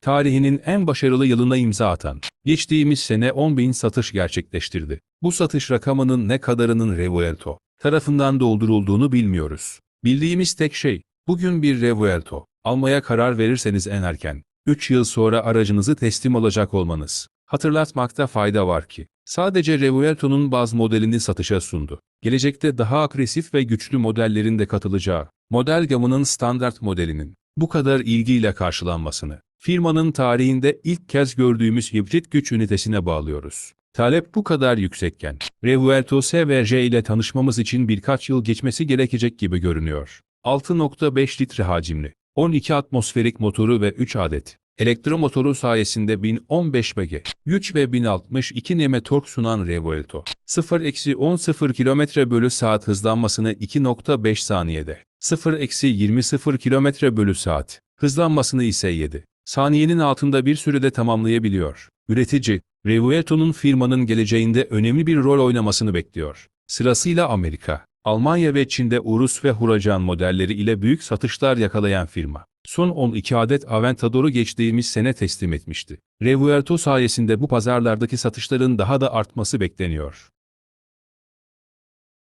tarihinin en başarılı yılına imza atan, geçtiğimiz sene 10 bin satış gerçekleştirdi. Bu satış rakamının ne kadarının Revuelto tarafından doldurulduğunu bilmiyoruz. Bildiğimiz tek şey, bugün bir Revuelto almaya karar verirseniz en erken, 3 yıl sonra aracınızı teslim alacak olmanız. Hatırlatmakta fayda var ki, sadece Revuelto'nun baz modelini satışa sundu. Gelecekte daha agresif ve güçlü modellerin de katılacağı, model gamının standart modelinin bu kadar ilgiyle karşılanmasını, firmanın tarihinde ilk kez gördüğümüz hibrit güç ünitesine bağlıyoruz. Talep bu kadar yüksekken, Revuelto SVJ ile tanışmamız için birkaç yıl geçmesi gerekecek gibi görünüyor. 6.5 litre hacimli, 12 atmosferik motoru ve 3 adet elektromotoru sayesinde 1015 BG, güç ve 1062 Nm tork sunan Revuelto, 0-10-0 km bölü saat hızlanmasını 2.5 saniyede, 0-20-0 km bölü saat hızlanmasını ise 7 saniyenin altında bir sürede tamamlayabiliyor. Üretici, Revuelto'nun firmanın geleceğinde önemli bir rol oynamasını bekliyor. Sırasıyla Amerika, Almanya ve Çin'de Urus ve Huracan modelleri ile büyük satışlar yakalayan firma. Son 12 adet Aventador'u geçtiğimiz sene teslim etmişti. Revuelto sayesinde bu pazarlardaki satışların daha da artması bekleniyor.